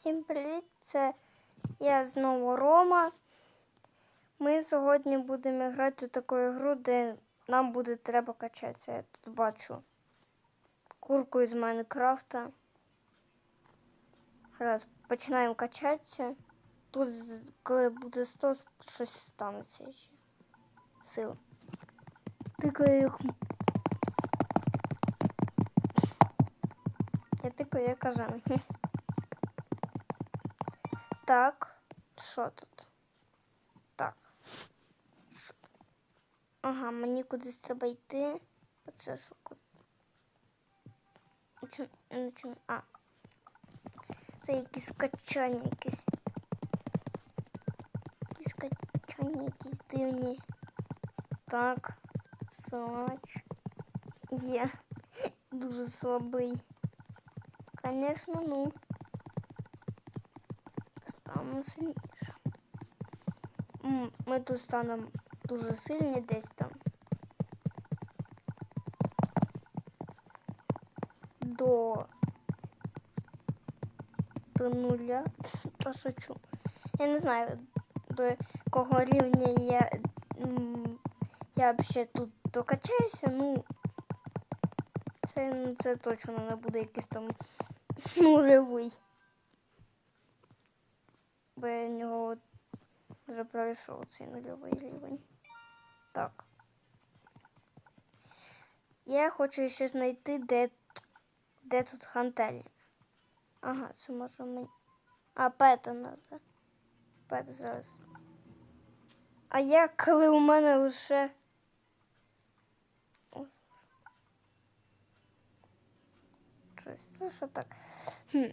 Всім привіт! Це я знову Рома. Ми сьогодні будемо грати у таку гру, де нам буде треба качатися. Я тут бачу курку із Майнкрафта. Раз, починаємо качатися. Тут, коли буде 100, щось станеться ще. Сил. Тикаю як. Я тикаю як кажаний. Так, що тут? Так. Шо? Ага, мені кудись треба йти. Оце що куди? Нічого, нічого. А. Це якісь качання, якісь. Якісь качання, якісь дивні. Так. Силач. Є. Дуже слабий. Конечно, ну. Станемо сильніше. Ми тут станемо дуже сильні десь там. До, до нуля. Та шучу. Я не знаю, до якого рівня я, я взагалі тут докачаюся, ну. Це, ну, це точно не буде якийсь там нульовий. Бо я нього вже пройшов цей нульовий рівень. Так. Я хочу ще знайти, де, де тут хантелі. Ага, це може мені. А, пета надо. Пета зараз. А як, коли у мене лише. О, Щось, що так? Хм.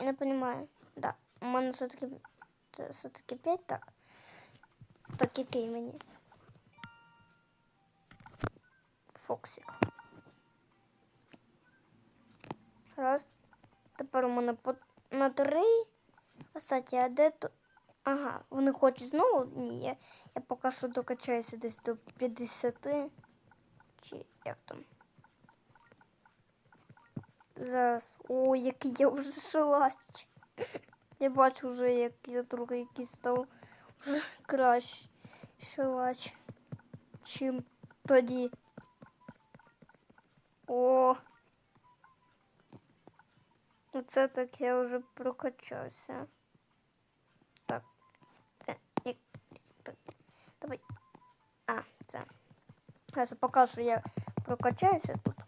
Я не розумію. Да. У мене все-таки все-таки 5, так. Так який мені? Фоксик. Раз. Тепер у мене по... на три. Кстати, а де то? Ага, вони хочуть знову? Ні, я, я поки що докачаюся десь до 50. Чи як там? Зараз. О, який я вже шалач. Я бачу вже, як я трохи якийсь став вже краще шалач, чим тоді. О. Оце так я вже прокачався. Так. Е, так. Давай. А, це. Я покажу, я прокачаюся тут.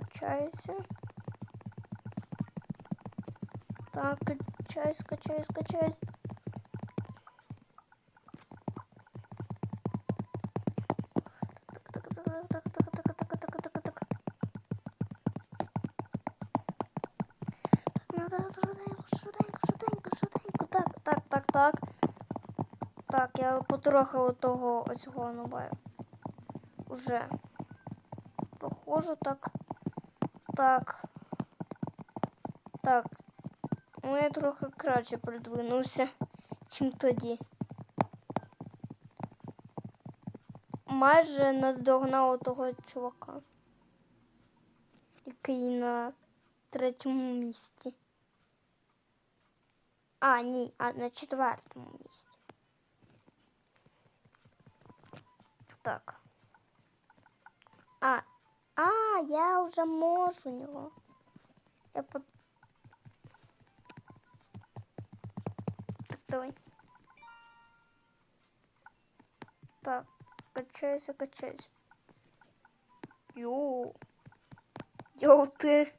качайся. Так, качайся, скачай, скачай. Так, так, так. Так, я потрохала того оцього нубаю. Уже. Похоже так. Так. Так. Ну, я трохи краще придвинувся, чим тоді. Майже наздогнав того чувака, який на третьому місці. А, ні, а на четвертому місці. Так. А, а, я вже можу нього. Я по... Так, давай. Так, качайся, качайся. Йоу. Йоу, ти.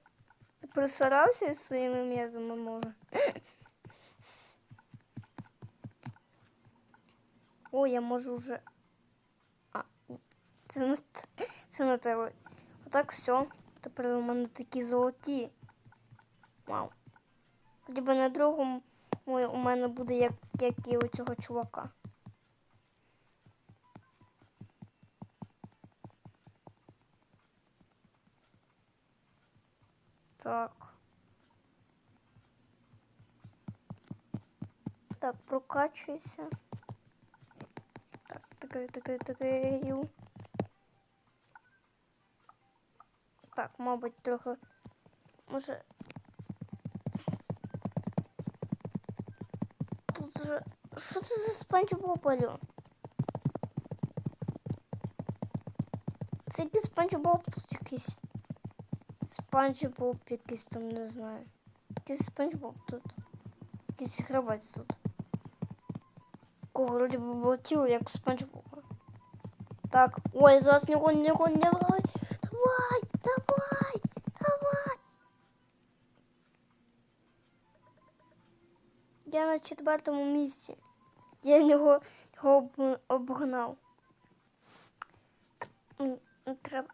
Присарався із своїми м'язами, може? О, я можу вже. А. Це не, це не те. Отак все. Тепер у мене такі золоті. Вау. Тоді би на другому у мене буде як, як і у цього чувака. Так. Так, прокачуйся. Так, таке, таке, таке. Так, мабуть, трохи. Може. Тут же. Що це за спанч Боб, алло? Це якийсь спанч Боб тут якийсь. Спанч Боб якийсь там, не знаю. Якийсь спанч Боб тут. Якийсь гравець тут. Кого вроді би було тіло, як спанч Боба. Так, ой, зараз нього, нього, не давай. Давай, давай, давай. Я на четвертому місці. Я нього, його обгнав. Треба.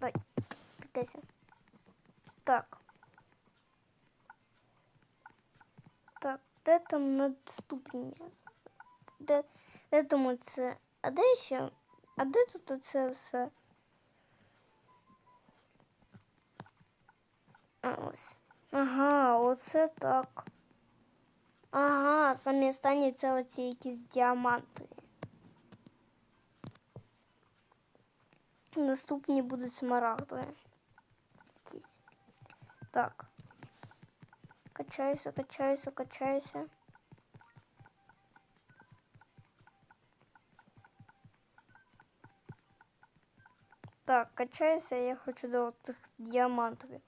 Так. Тикайся. Так. Так, де там наступні м'ясо? Де, де тому це? А де ще? А де тут оце все? А, ось. Ага, оце так. Ага, самі останні це оці якісь діамантові. Наступні будуть смарагдові. Якісь. Так. Качаюся, качаюся, качаюся. Так, качаюся, я хочу до цих діамантових.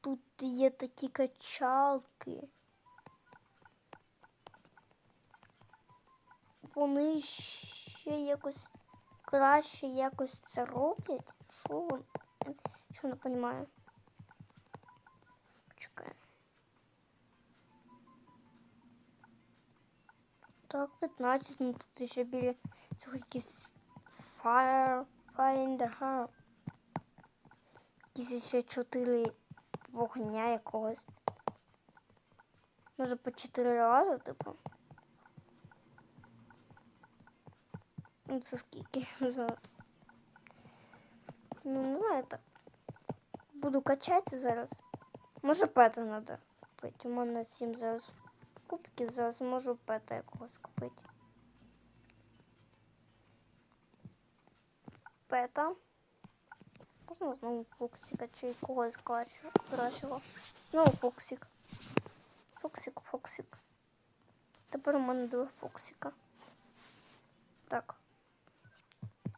Тут є такі качалки. Вони ще якось краще якось це роблять. Що? Що не розумію? Почекай. Так, 15, ну тут ще біля цього якийсь Fire, Fire in the. Якісь ще чотири вогня якогось. Може по чотири рази, типу. Ну, це скільки за. Ну, не знаю так. Буду качатися зараз. Може пета треба. У мене 7 зараз кубків, зараз можу пета якогось купити. Пета. Можна знову фоксика чи когось кращого. Знову фоксик. Фоксик, фоксик. Тепер у мене два фоксика. Так.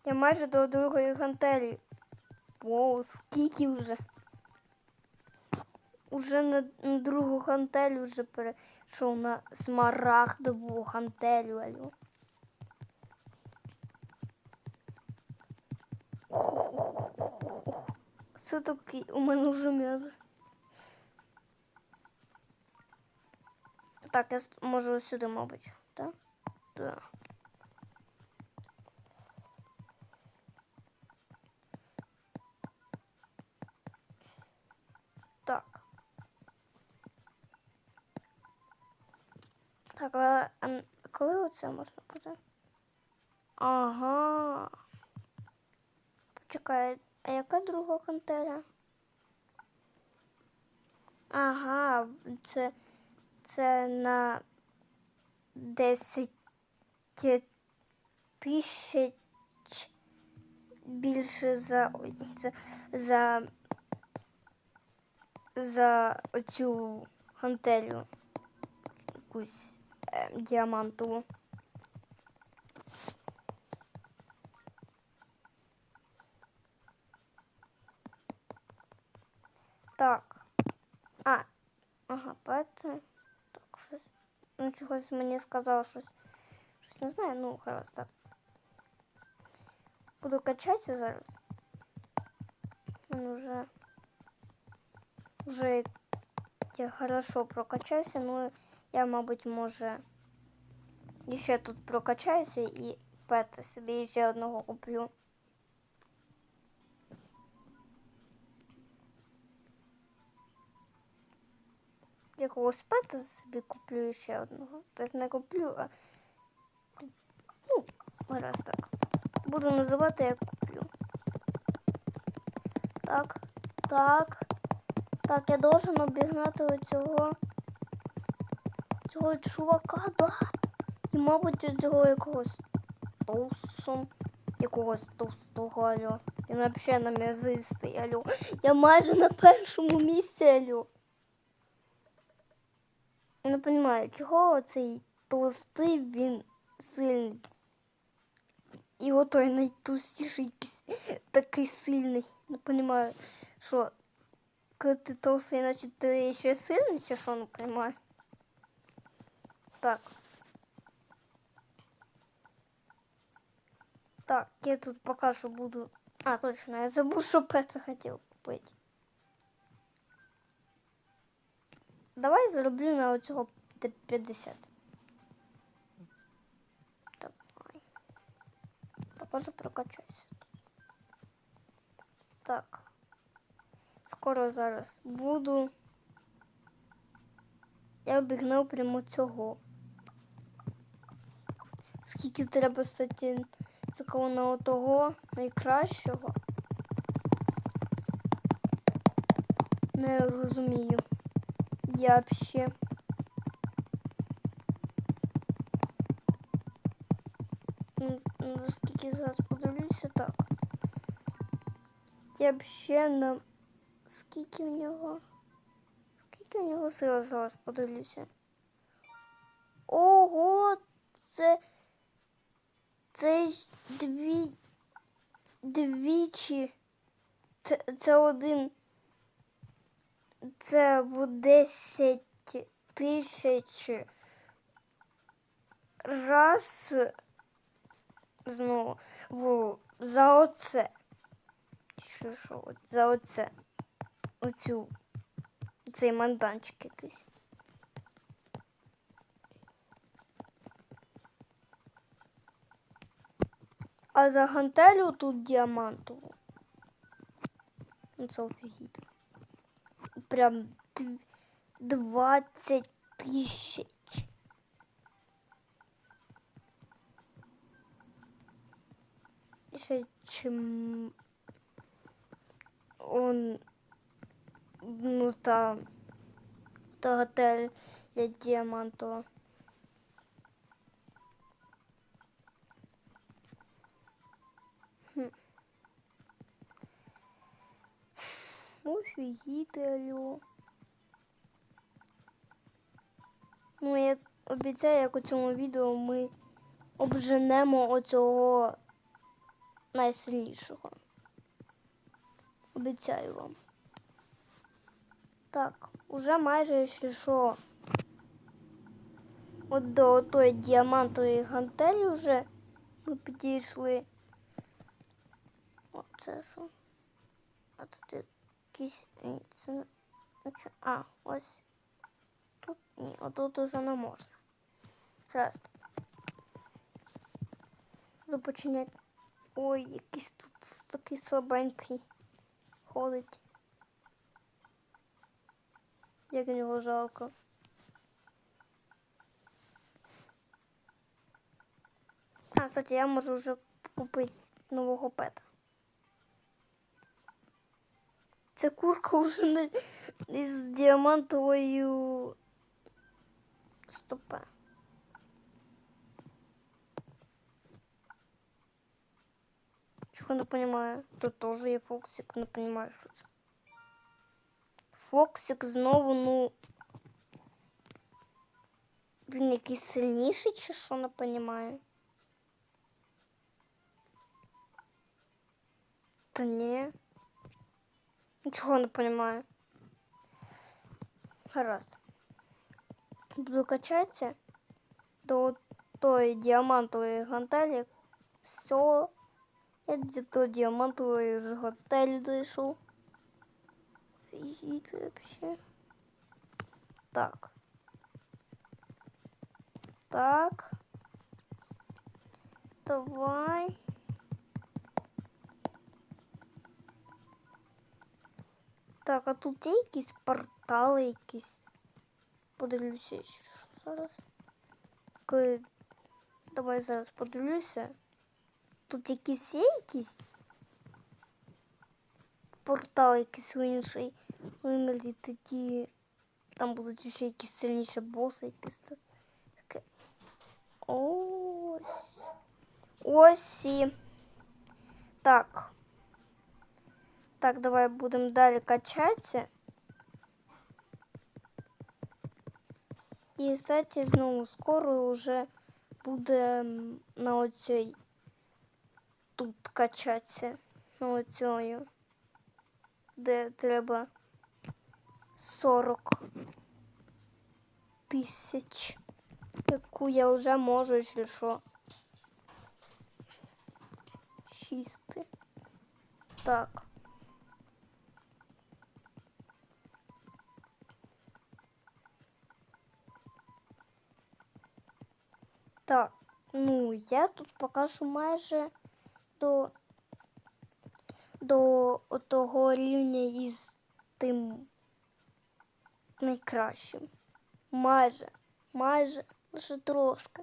Я майже до другої гантелі. Воу, скільки вже? Уже на, другу гантелю вже перейшов на смарагдову гантелю. Це такий у мене вже м'язи. Так, я можу сюди, мабуть, так? Так. Так. Так, а, а коли оце можна буде? Ага. Почекай, а яка друга контера? Ага, це, це на 10 тисяч більше за, за, за, за оцю гантелю якусь діамантову. Так. А, ага, пети. Так, щось. Ну, чогось мені сказав щось. Щось не знаю, ну, гаразд так. Буду качатися зараз. Ну, вже. Вже я хорошо прокачаюся, ну я, мабуть, може. ще тут прокачаюся і пета собі ще одного куплю. якогось пета собі куплю ще одного. Тобто не куплю, а ну, раз так. Буду називати як куплю. Так, так. Так, я должен обігнати оцього. Цього чувака, да. І, мабуть, цього якогось товсом. Якогось товстого алло. Він взагалі на м'язистий, алло. Я майже на першому місці. Я не розумію, чого цей толстий він сильний. І отой найтовстіший якийсь такий сильний. Не розумію, що коли ти толстий, значить ти ще сильний, чи що не розумію. Так. Так, я тут пока що буду. А, точно, я забув, що Петя хотів купити. Давай зароблю на оцього 50. Давай. Покажу, прокачайся. Так. Скоро зараз буду. Я обігнав прямо цього. Скільки треба стати такого того найкращого? Не розумію. Я ще. М, м, Скільки зараз подивлюся, так. Я ще на. Скільки в нього? Скільки в нього сила зараз подивлюся? Ого, це. Це ж дві. Двічі. Це, один. Це в 10 тисяч раз знову за оце. Що, що, за оце. Оцю. Цей манданчик якийсь. А за гантелю тут діамантову. Ну це офігіти. Прям дв- 20 тисяч. Ще чим он ну та та готель для діамантова. Хм. Алло. Ну, я обіцяю, як у цьому відео ми обженемо оцього найсильнішого. Обіцяю вам. Так, уже майже якщо що. От до тої діамантової гантелі вже ми підійшли. О, це що? А тут якісь. Ну? А, ось. Тут ні, отут уже не можна. Гаразд. Буду починати. Ой, якийсь тут такий слабенький ходить. Як його жалко. А, кстати, я можу вже купити нового пета. Ця курка вже не із діамантовою стопе. Чого не понимаю? Тут теж є Фоксик, не понимаю, що це. Фоксик знову, ну. Він якийсь сильніший чи що не понимаю? Та ні. Нічого не понимаю. Гаразд. Буду качатися до тої діамантової гантелі. Все. Я до тої діамантової вже готелі дійшов. Офігіти вообще. Так. Так. Давай. Так, а тут є якісь портали якісь. Подивлюся, що зараз. Коли... Давай зараз подивлюся. тут якісь є якісь портал якийсь в інший вимір, і тоді там будуть ще якісь сильніші боси, якісь так. таке. Ось. Ось і. Так. Так, давай будемо далі качатися. І, кстати, знову скоро вже буде м, на оцій тут качатися. На оцею. Де треба 40 тисяч. Яку я вже можу, якщо що. Чисти. Так. Так, ну я тут поки що майже до, до того рівня із тим найкращим. Майже, майже, лише трошки.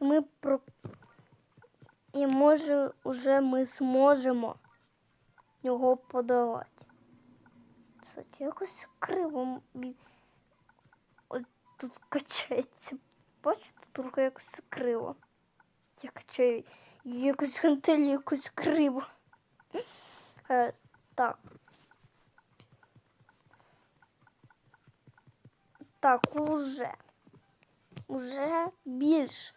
І ми про. І може вже ми зможемо його подавати. Кстати, якось криво тут качається. Бачите, трохи якось криво. Я качаю і якось гантелі якось криво. Е, так. Так, уже. Уже більше.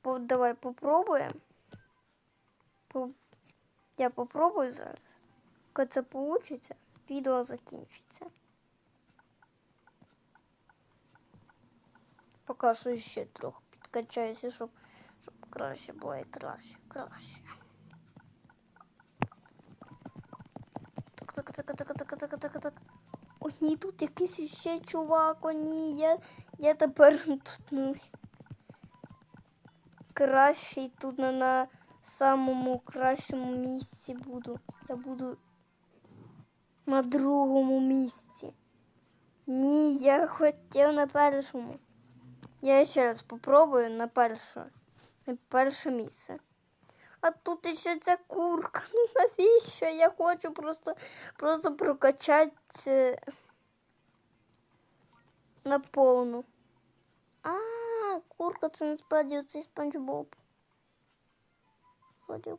По- Давай попробуємо. По- Я попробую зараз. Коли це вийде, відео закінчиться. Поки що ще трохи підкачаюся, щоб, щоб краще було і краще, краще. Так, так, так, так, так, так, так, так. О, ні, тут якийсь ще чувак, о ні, я, я тепер тут ну, кращий тут на, на самому кращому місці буду. Я буду на другому місці. Ні, я хотів на першому. Я ще раз попробую на перше, на перше місце. А тут ще ця курка. Ну навіщо? Я хочу просто, просто прокачатися на повну. А, курка це насправді оцей спанч Боб. Би.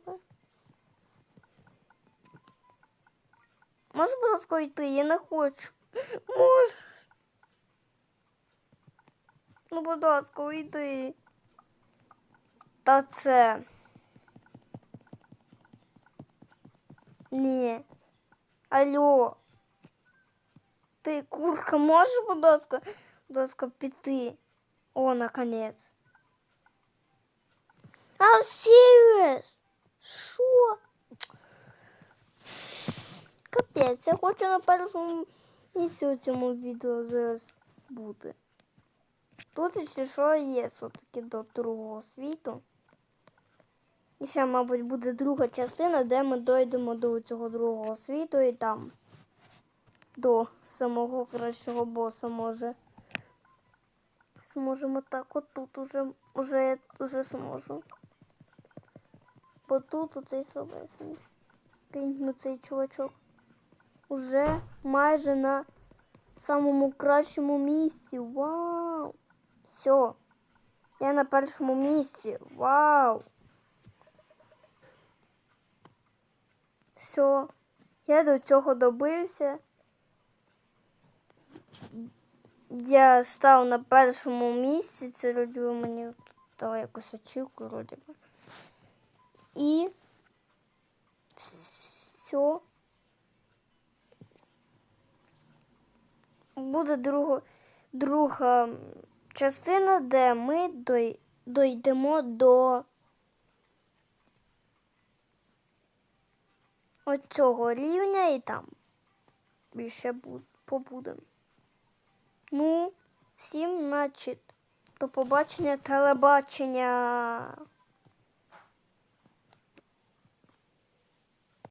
Можеш, ласка, йти? Я не хочу. Можеш. Ну, будь ласка, уйди. Та це. Ні. Алло. Ти, курка, можеш, будь ласка, будь ласка, піти? О, наконець. А, serious? Що? Капець, я хочу на першому місці у цьому відео зараз бути. Тут ще що є все-таки до другого світу. І ще, мабуть, буде друга частина, де ми дойдемо до цього другого світу і там до самого кращого боса може. Зможемо так, от тут уже, уже, уже зможу. Бо тут оцей совесний. Кинь цей чувачок. Уже майже на самому кращому місці. Вау! Все. Я на першому місці. Вау! Все. Я до цього добився. Я став на першому місці. Це би мені дали якусь очівку, вроді. І все. Буде друга, друга частина, де ми дой, дойдемо до оцього рівня і там більше бу- побудемо. Ну, всім, значить, до побачення телебачення.